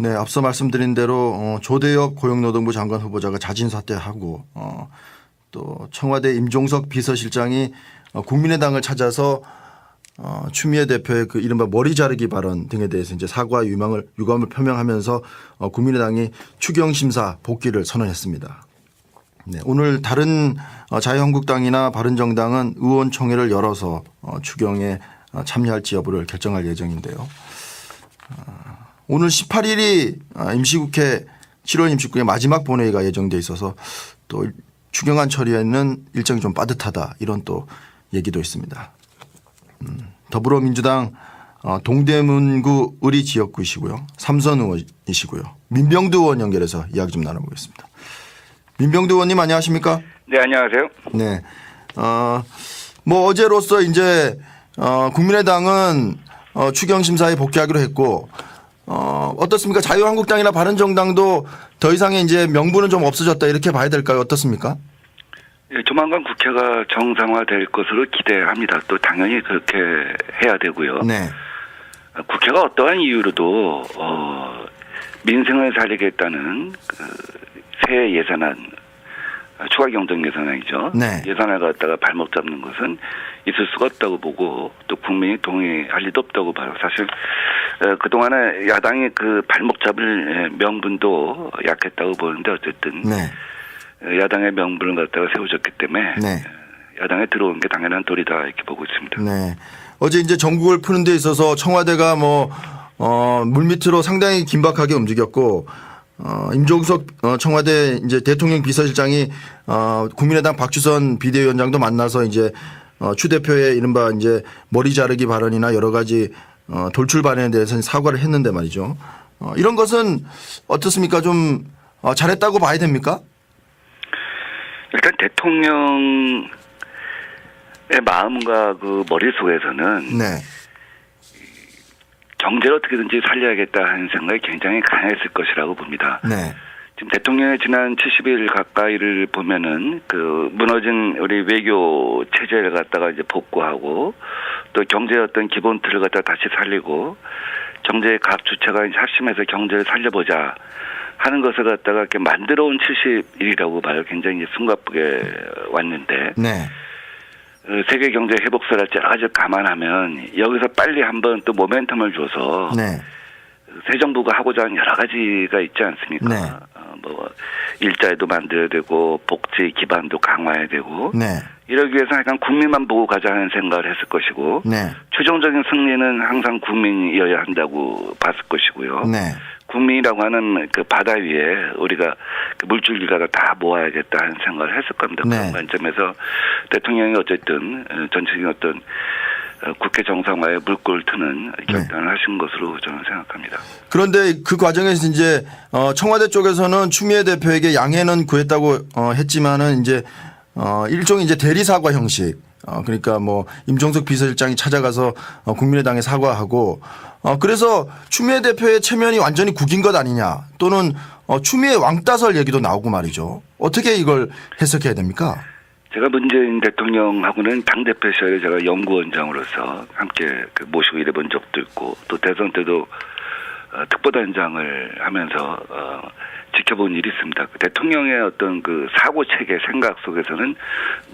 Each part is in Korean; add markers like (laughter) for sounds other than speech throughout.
네, 앞서 말씀드린 대로 어, 조대엽 고용노동부 장관 후보자가 자진 사퇴하고 어, 또 청와대 임종석 비서실장이 어, 국민의당을 찾아서 어, 추미애 대표의 그 이른바 머리 자르기 발언 등에 대해서 이제 사과 유망을 유감을 표명하면서 어, 국민의당이 추경 심사 복귀를 선언했습니다. 네, 오늘 다른 어, 자유한국당이나 바른정당은 의원총회를 열어서 어, 추경에 어, 참여할지 여부를 결정할 예정인데요. 어, 오늘 18일이 아, 임시국회 7월 임시국회 마지막 본회의가 예정돼 있어서 또 추경안 처리에는 일정이 좀 빠듯하다 이런 또 얘기도 있습니다. 음, 더불어민주당 어, 동대문구 의리 지역구이시고요. 삼선 의원이시고요. 민병두 의원 연결해서 이야기 좀 나눠보겠습니다. 민병두 의원님 안녕하십니까? 네, 안녕하세요. 네. 어, 뭐 어제로서 이제 어, 국민의당은 어, 추경 심사에 복귀하기로 했고 어, 어떻습니까? 자유한국당이나 바른정당도 더 이상의 이제 명분은 좀 없어졌다 이렇게 봐야 될까요? 어떻습니까? 예, 조만간 국회가 정상화될 것으로 기대합니다. 또 당연히 그렇게 해야 되고요. 네. 아, 국회가 어떠한 이유로도 어, 민생을 살리겠다는 그새 예산안 아, 추가 경정 예산안이죠. 네. 예산을 갖다가 발목 잡는 것은 있을 수가 없다고 보고 또 국민이 동의할 리도 없다고 봐요. 사실 어, 그동안에 야당이 그 발목 잡을 예, 명분도 약했다고 보는데 어쨌든 네. 어, 야당의 명분을 갖다가 세워졌기 때문에 네. 야당에 들어온 게 당연한 도리다 이렇게 보고 있습니다. 네. 어제 이제 전국을 푸는 데 있어서 청와대가 뭐, 어, 물밑으로 상당히 긴박하게 움직였고, 어, 임종석 어, 청와대 이제 대통령 비서실장이 어, 국민의당 박주선 비대위원장도 만나서 이제 어, 추 대표의 이른바 이제 머리 자르기 발언이나 여러 가지 어, 돌출 발언에 대해서는 사과를 했는데 말이죠. 어, 이런 것은 어떻습니까? 좀 어, 잘했다고 봐야 됩니까? 일단 대통령의 마음과 그 머릿속에서는 네. 경제를 어떻게든지 살려야겠다 하는 생각이 굉장히 강했을 것이라고 봅니다. 네. 지금 대통령의 지난 70일 가까이를 보면은 그 무너진 우리 외교 체제를 갖다가 이제 복구하고 또 경제의 어떤 기본 틀을 갖다 가 다시 살리고 경제의 각 주체가 합심해서 경제를 살려보자 하는 것을 갖다가 이렇게 만들어 온 70일이라고 봐요. 굉장히 이제 숨가쁘게 왔는데 네. 어, 세계 경제 회복세랄지 여러 가지 감안하면 여기서 빨리 한번 또 모멘텀을 줘서 네. 새 정부가 하고자 하는 여러 가지가 있지 않습니까? 네. 어, 뭐 일자리도 만들어야 되고 복지 기반도 강화해야 되고 네. 이러기 위해서 약간 국민만 보고 가자 하는 생각을 했을 것이고 네. 최종적인 승리는 항상 국민이어야 한다고 봤을 것이고요. 네. 국민이라고 하는 그 바다 위에 우리가 그 물줄기가 다 모아야겠다 하는 생각을 했을 겁니다. 네. 그런 관점에서 대통령이 어쨌든 어, 전체적인 어떤 어, 국회 정상화에 물꼬를 트는 네. 결단을 하신 것으로 저는 생각합니다. 그런데 그 과정에서 이제 어 청와대 쪽에서는 추미애 대표에게 양해는 구했다고 어 했지만은 이제 어 일종의 이제 대리 사과 형식. 어 그러니까 뭐 임종석 비서실장이 찾아가서 어 국민의당에 사과하고 어 그래서 추미애 대표의 체면이 완전히 구긴 것 아니냐 또는 어 추미애 왕따설 얘기도 나오고 말이죠. 어떻게 이걸 해석해야 됩니까? 제가 문재인 대통령하고는 당대표 시절에 제가 연구원장으로서 함께 그 모시고 일해본 적도 있고 또 대선 때도 어, 특보단장을 하면서 어, 지켜본 일이 있습니다. 그 대통령의 어떤 그 사고 체계 생각 속에서는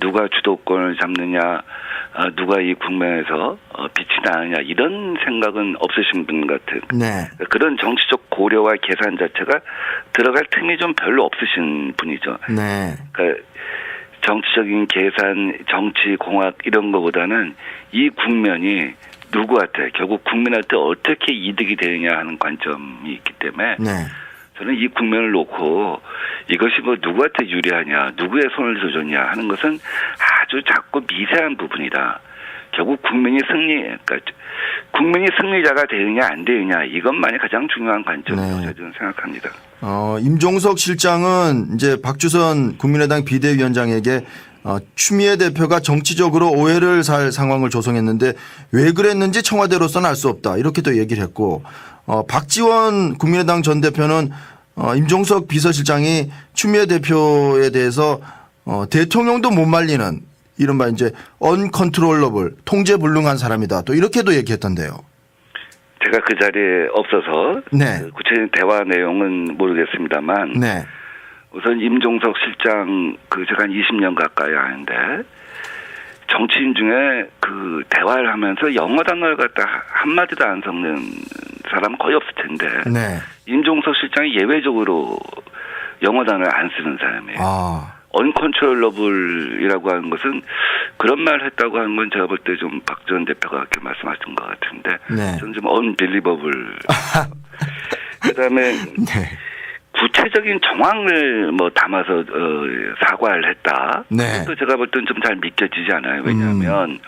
누가 주도권을 잡느냐, 어, 누가 이 국면에서 어, 빛이 나느냐 이런 생각은 없으신 분 같은 네. 그런 정치적 고려와 계산 자체가 들어갈 틈이 좀 별로 없으신 분이죠. 네. 그러니까 정치적인 계산, 정치 공학 이런 거보다는 이 국면이 누구한테 결국 국민한테 어떻게 이득이 되느냐 하는 관점이 있기 때문에 네. 저는 이 국면을 놓고 이것이 뭐 누구한테 유리하냐, 누구의 손을 들어줬냐 하는 것은 아주 작고 미세한 부분이다. 결국 국민이 승리, 그러니까 국민이 승리자가 되느냐 안 되느냐 이것만이 가장 중요한 관점이라고 네. 저는 생각합니다. 어, 임종석 실장은 이제 박주선 국민의당 비대위원장에게 어, 추미애 대표가 정치적으로 오해를 살 상황을 조성했는데 왜 그랬는지 청와대로서는 알 수 없다. 이렇게 또 얘기를 했고, 어, 박지원 국민의당 전 대표는 어, 임종석 비서실장이 추미애 대표에 대해서 어, 대통령도 못 말리는 이른바 이제 언컨트롤러블 통제 불능한 사람이다. 또 이렇게도 얘기했던데요. 제가 그 자리에 없어서 네. 그 구체적인 대화 내용은 모르겠습니다만 네. 우선 임종석 실장 그 제가 한 20년 가까이 아는데 정치인 중에 그 대화를 하면서 영어 단어를 갖다 한마디도 안 섞는 사람은 거의 없을 텐데 네. 임종석 실장이 예외적으로 영어 단어를 안 쓰는 사람이에요. 아. 언컨트롤러블이라고 하는 것은 그런 말을 했다고 하는 건 제가 볼 때 좀 박 전 대표가 그렇게 말씀하신 것 같은데 네. 저는 좀 unbelievable. (laughs) 그다음에 네. 구체적인 정황을 뭐 담아서 어, 사과를 했다. 네. 그것도 제가 볼 때는 좀 잘 믿겨지지 않아요. 왜냐하면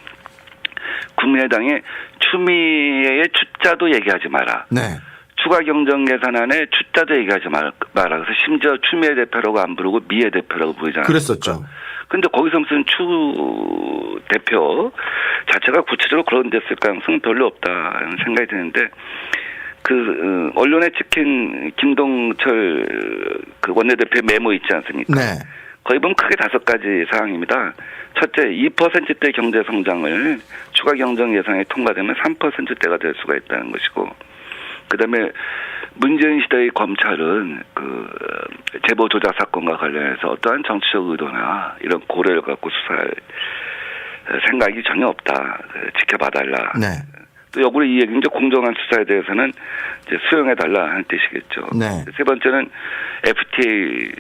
국민의당이 추미애의 추자도 얘기하지 마라. 네. 추가 경정 예산안에 추자도 얘기하지 말-. 그래서 심지어 추미애 대표라고 안 부르고 미애 대표라고 부르잖아요. 그랬었죠. 근데 거기서 무슨 추 대표 자체가 구체적으로 그런 됐을 가능성은 별로 없다는 생각이 드는데 그 어, 언론에 찍힌 김동철 그 원내대표 메모 있지 않습니까? 네. 거의 보면 크게 다섯 가지 사항입니다. 첫째, 2%대 경제 성장을 추가 경정 예산이 통과되면 3%대가 될 수가 있다는 것이고, 그 다음에 문재인 시대의 검찰은 그 어, 제보 조작 사건과 관련해서 어떠한 정치적 의도나 이런 고려를 갖고 수사할 어, 생각이 전혀 없다. 그 지켜봐달라. 네. 또 역으로 이 얘기는 이제 공정한 수사에 대해서는 이제 수용해달라 하는 뜻이겠죠. 네. 세 번째는 FTA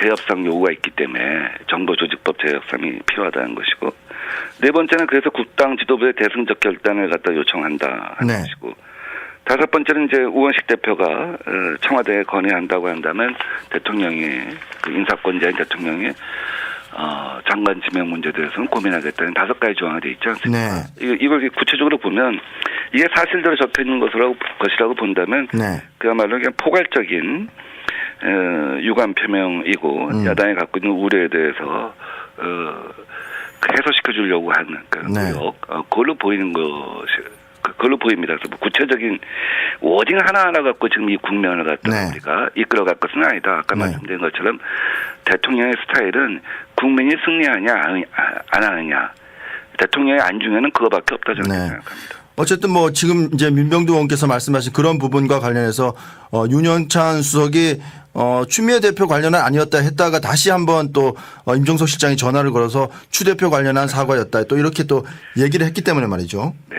재협상 요구가 있기 때문에 정보조직법 재협상이 필요하다는 것이고 네 번째는 그래서 국당 지도부의 대승적 결단을 갖다 요청한다 하는 네. 것이고 다섯 번째는 이제 우원식 대표가 어, 청와대에 건의한다고 한다면 대통령이 그 인사권자인 대통령이 어, 장관 지명 문제에 대해서는 고민하겠다는 다섯 가지 조항이 돼 있지 않습니까? 네. 이걸 구체적으로 보면 이게 사실대로 적혀 있는 것이라고, 것이라고 본다면 네. 그야말로 그냥 포괄적인 어, 유감 표명이고 음. 야당이 갖고 있는 우려에 대해서 어, 그 해소시켜 주려고 하는 그 네. 어, 그걸로 보이는 것이 그- 그걸로 보입니다. 그래서 뭐 구체적인 워딩 하나하나 갖고 지금 이 국면을 갖다 네. 우리가 이끌어갈 것은 아니다. 아까 네. 말씀드린 것처럼 대통령의 스타일은 국민이 승리하냐 안- 안 하느냐 대통령의 안중에는 그거밖에 없다 저는 네. 생각합니다. 어쨌든 뭐 지금 이제 민병두 의원께서 말씀하신 그런 부분과 관련해서 어 윤영찬 수석이 어 추미애 대표 관련은 아니었다 했다가 다시 한번 또 어, 임종석 실장이 전화를 걸어서 추 대표 관련한 사과였다 또 이렇게 또 얘기를 했기 때문에 말이죠. 네.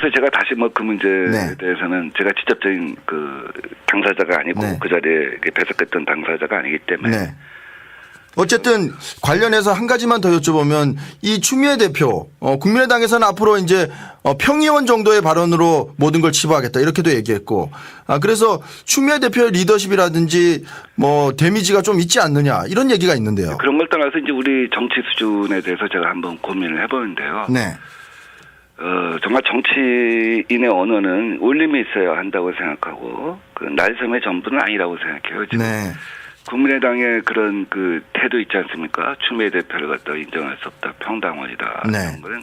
그래서 제가 다시 뭐 그 문제에 네. 대해서는 제가 직접적인 그 당사자가 아니고 네. 그 자리에 배석했던 당사자가 아니기 때문에 네. 어쨌든 관련해서 한 가지만 더 여쭤보면 이 추미애 대표 어, 국민의당에서는 앞으로 이제 어, 평의원 정도의 발언으로 모든 걸 치부하겠다 이렇게도 얘기했고 아 그래서 추미애 대표의 리더십이라든지 뭐 데미지가 좀 있지 않느냐 이런 얘기가 있는데요. 그런 걸 떠나서 이제 우리 정치 수준에 대해서 제가 한번 고민을 해보는데요. 네, 어, 정말 정치인의 언어는 울림이 있어야 한다고 생각하고 그 날섬의 전부는 아니라고 생각해요. 지금 네, 국민의당의 그런 그 태도 있지 않습니까? 추미애 대표를 갖다 인정할 수 없다, 평당원이다. 네. 이런 거는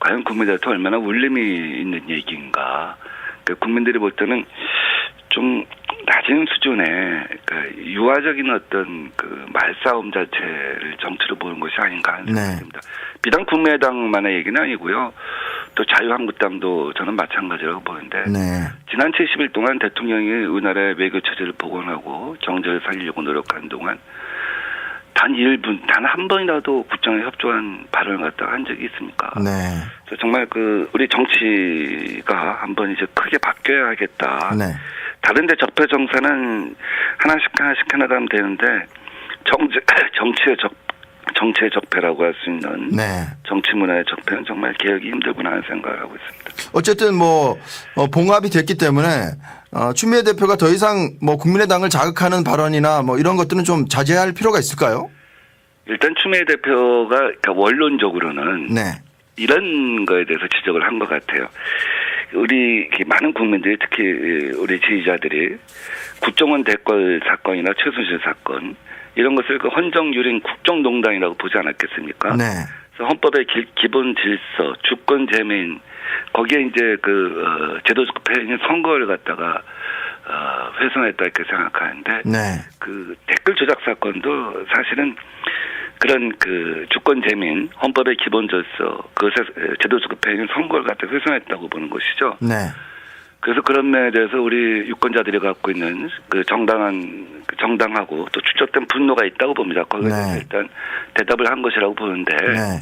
과연 국민들한테 얼마나 울림이 있는 얘기인가. 그 국민들이 볼 때는 좀 낮은 수준의 그 유화적인 어떤 그 말싸움 자체를 정치로 보는 것이 아닌가 하는 네. 생각입니다. 비단 국민의당만의 얘기는 아니고요. 또 자유한국당도 저는 마찬가지라고 보는데 네, 지난 70일 동안 대통령이 우리나라의 외교 체제를 복원하고 정제를 살리려고 노력한 동안 단 1분, 단 한 번이라도 국정에 협조한 발언을 갖다가 한 적이 있습니까? 네, 정말 그 우리 정치가 한번 이제 크게 바뀌어야겠다. 네, 다른데 적폐 정사는 하나씩 하나씩 해나가면 되는데 정치 (clears throat) 정치의 적 정치의 적폐라고 할 수 있는 네. 정치 문화의 적폐는 정말 개혁이 힘들구나 하는 생각을 하고 있습니다. 어쨌든 뭐 어, 봉합이 됐기 때문에 어, 추미애 대표가 더 이상 뭐 국민의당을 자극하는 발언이나 뭐 이런 것들은 좀 자제할 필요가 있을까요? 일단 추미애 대표가 그러니까 원론적으로는 네, 이런 거에 대해서 지적을 한 것 같아요. 우리 많은 국민들이 특히 우리 지지자들이 국정원 대권 사건이나 최순실 사건 이런 것을 그 헌정유린 국정농단이라고 보지 않았겠습니까? 네, 그래서 헌법의 기, 기본 질서, 주권 재민 거기에 이제 그 어, 제도적 패인 선거를 갖다가 어, 훼손했다 이렇게 생각하는데 네, 그 댓글 조작 사건도 사실은 그런 그 주권 재민 헌법의 기본 질서 그것에 제도적 패인 선거를 갖다 훼손했다고 보는 것이죠. 네, 그래서 그런 면에 대해서 우리 유권자들이 갖고 있는 그 정당한 그 정당하고 또 축적된 분노가 있다고 봅니다. 거기에 대해서 네. 일단 대답을 한 것이라고 보는데 네.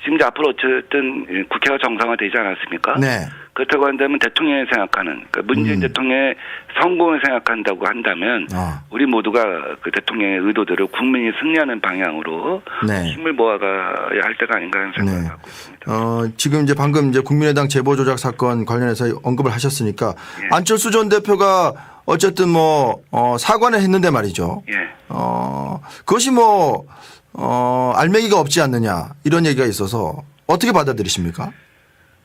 지금 이제 앞으로 어쨌든 이 국회가 정상화되지 않았습니까? 네. 그렇다고 한다면 대통령이 생각하는 그러니까 문재인 음. 대통령의 성공을 생각한다고 한다면 아. 우리 모두가 그 대통령의 의도대로 국민이 승리하는 방향으로 네. 힘을 모아가야 할 때가 아닌가 하는 생각을 네. 갖고 있습니다. 어, 지금 이제 방금 이제 국민의당 제보 조작 사건 관련해서 언급을 하셨으니까 예. 안철수 전 대표가 어쨌든 뭐 어, 사과는 했는데 말이죠. 예. 어, 그것이 뭐 어, 알맹이가 없지 않느냐 이런 얘기가 있어서 어떻게 받아들이십니까?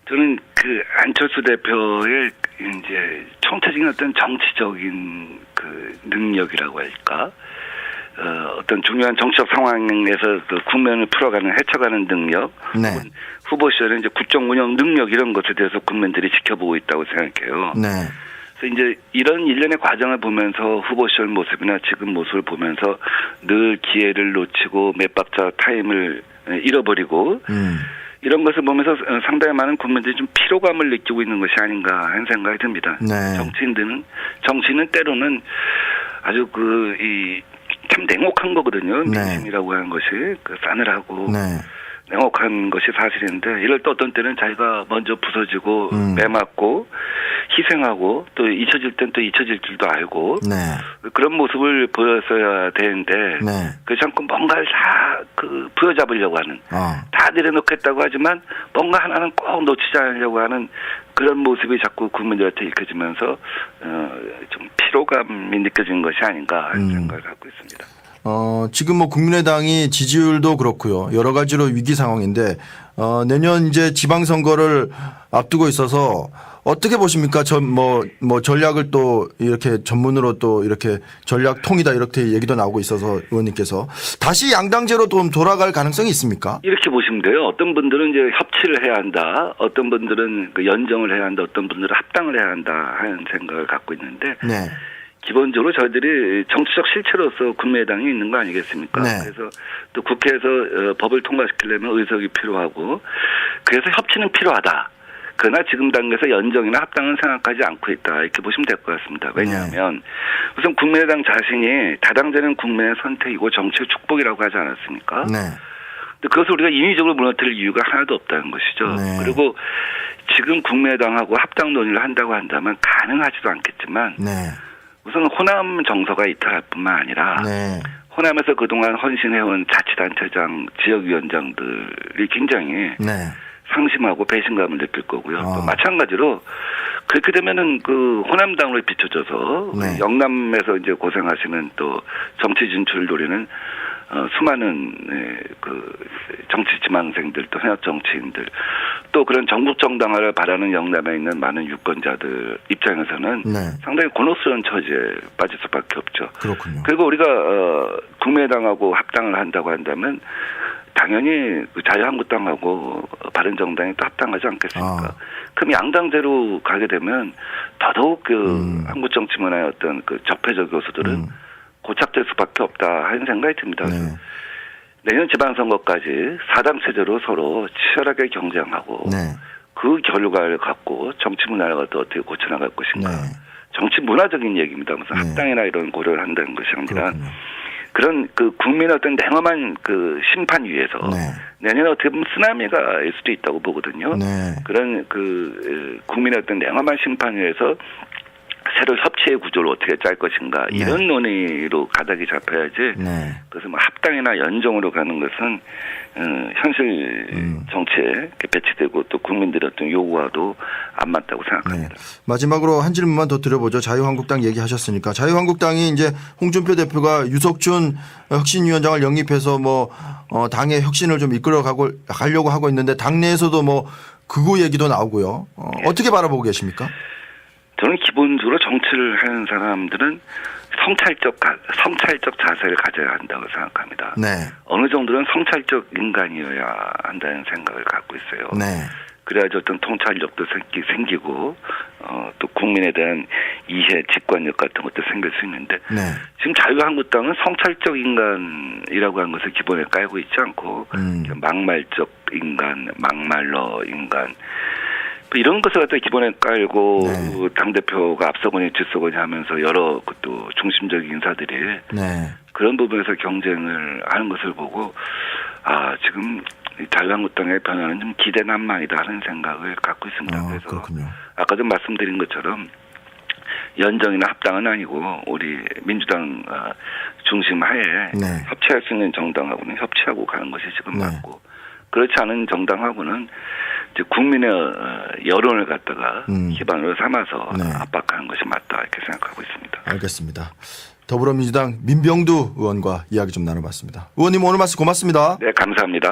저는 그 안철수 대표의 이제 총체적인 어떤 정치적인 그 능력이라고 할까, 어, 어떤 중요한 정치적 상황에서 그 국면을 풀어가는 헤쳐가는 능력, 네. 후보 시절에 이제 국정 운영 능력 이런 것에 대해서 국민들이 지켜보고 있다고 생각해요. 네. 그래서 이제 이런 일련의 과정을 보면서 후보 시절 모습이나 지금 모습을 보면서 늘 기회를 놓치고 몇 박자 타임을 잃어버리고 음. 이런 것을 보면서 어, 상당히 많은 국민들이 좀 피로감을 느끼고 있는 것이 아닌가 하는 생각이 듭니다. 네. 정치인들은 정치는 때로는 아주 그이 참 냉혹한 거거든요. 네. 민심이라고 하는 것이 그 싸늘하고 네. 냉혹한 것이 사실인데 이럴 때 어떤 때는 자기가 먼저 부서지고 음. 매맞고 희생하고 또 잊혀질 땐 또 잊혀질 줄도 알고 네. 그런 모습을 보였어야 되는데 네. 그 자꾸 뭔가를 다 그 부여잡으려고 하는 아. 다 내려놓겠다고 하지만 뭔가 하나는 꼭 놓치지 않으려고 하는 그런 모습이 자꾸 국민들한테 읽혀지면서 어, 좀 피로감이 느껴지는 것이 아닌가 하는 음. 생각을 갖고 있습니다. 어, 지금 뭐 국민의당이 지지율도 그렇고요. 여러 가지로 위기 상황인데 어, 내년 이제 지방선거를 앞두고 있어서 어떻게 보십니까? 전 뭐, 뭐 전략을 또 이렇게 전문으로 또 이렇게 전략 통이다 이렇게 얘기도 나오고 있어서 의원님께서 다시 양당제로 좀 돌아갈 가능성이 있습니까? 이렇게 보시면 돼요. 어떤 분들은 이제 협치를 해야 한다. 어떤 분들은 그 연정을 해야 한다. 어떤 분들은 합당을 해야 한다 하는 생각을 갖고 있는데 네. 기본적으로 저희들이 정치적 실체로서 국민의당이 있는 거 아니겠습니까? 네. 그래서 또 국회에서 어, 법을 통과시키려면 의석이 필요하고 그래서 협치는 필요하다. 그러나 지금 단계에서 연정이나 합당은 생각하지 않고 있다. 이렇게 보시면 될 것 같습니다. 왜냐하면 우선 국민의당 자신이 다당제는 국민의 선택이고 정치의 축복이라고 하지 않았습니까? 네. 근데 그것을 우리가 인위적으로 무너뜨릴 이유가 하나도 없다는 것이죠. 네. 그리고 지금 국민의당하고 합당 논의를 한다고 한다면 가능하지도 않겠지만 네. 우선 호남 정서가 이탈할 뿐만 아니라 네. 호남에서 그동안 헌신해온 자치단체장, 지역위원장들이 굉장히 네. 상심하고 배신감을 느낄 거고요. 아. 또 마찬가지로 그렇게 되면은 그 호남당으로 비춰져서 네. 영남에서 이제 고생하시는 또 정치 진출을 노리는 어, 수많은 예, 그 정치 지망생들 또 현역 정치인들 또 그런 전국 정당화를 바라는 영남에 있는 많은 유권자들 입장에서는 네. 상당히 곤혹스러운 처지에 빠질 수밖에 없죠. 그렇군요. 그리고 우리가 어, 국민의당하고 합당을 한다고 한다면 당연히 그 자유한국당하고 바른정당이 또 합당하지 않겠습니까? 아. 그럼 양당제로 가게 되면 더더욱 그 음. 한국 정치 문화의 어떤 그 접해적 요소들은 음. 고착될 수밖에 없다 하는 생각이 듭니다. 네. 내년 지방선거까지 사당 체제로 서로 치열하게 경쟁하고 네. 그 결과를 갖고 정치 문화를 어떻게 고쳐나갈 것인가. 네. 정치 문화적인 얘기입니다. 무슨 네. 합당이나 이런 고려를 한다는 것이 아니라 그렇군요. 그런 그 국민의 어떤 냉엄한 그 심판 위에서 네. 내년에 어떻게 보면 쓰나미가 일 수도 있다고 보거든요. 네. 그런 그 에, 국민의 어떤 냉엄한 심판 위에서 새로 협 치의 구조를 어떻게 짤 것인가 네. 이런 논의로 가닥이 잡혀야지 네. 그래서 뭐 합당이나 연정으로 가는 것은 어, 현실 음. 정치에 이렇게 배치되고 또 국민들의 어떤 요구와도 안 맞다고 네. 생각합니다. 마지막으로 한 질문만 더 드려보죠. 자유한국당 얘기하셨으니까 자유한국당이 이제 홍준표 대표가 유석준 혁신위원장을 영입해서 뭐 어, 당의 혁신을 좀 이끌어가고 가려고 하고 있는데 당내에서도 뭐 극우 얘기도 나오고요. 어, 예. 어떻게 바라보고 계십니까? 저는 기본적으로 정치를 하는 사람들은 성찰적 가- 성찰적 자세를 가져야 한다고 생각합니다. 네. 어느 정도는 성찰적 인간이어야 한다는 생각을 갖고 있어요. 네. 그래야지 어떤 통찰력도 생기, 생기고 어, 또 국민에 대한 이해, 직관력 같은 것도 생길 수 있는데 네. 지금 자유한국당은 성찰적 인간이라고 하는 것을 기본에 깔고 있지 않고 음. 막말적 인간, 막말러 인간 이런 것을 갖다 기본에 깔고 네. 당 대표가 앞서거니 뒤서거니 하면서 여러 그또 중심적인 인사들이 네. 그런 부분에서 경쟁을 하는 것을 보고 아 지금 이 자유한국당의 변화는 좀 기대난망이다 하는 생각을 갖고 있습니다. 어, 그래서 그렇군요. 아까도 말씀드린 것처럼 연정이나 합당은 아니고 우리 민주당 어, 중심 하에 네. 협치할 수 있는 정당하고는 협치하고 가는 것이 지금 네. 맞고 그렇지 않은 정당하고는 국민의 어, 여론을 갖다가 음. 기반으로 삼아서 네. 압박하는 것이 맞다 이렇게 생각하고 있습니다. 알겠습니다. 더불어민주당 민병두 의원과 이야기 좀 나눠봤습니다. 의원님 오늘 말씀 고맙습니다. 네 감사합니다.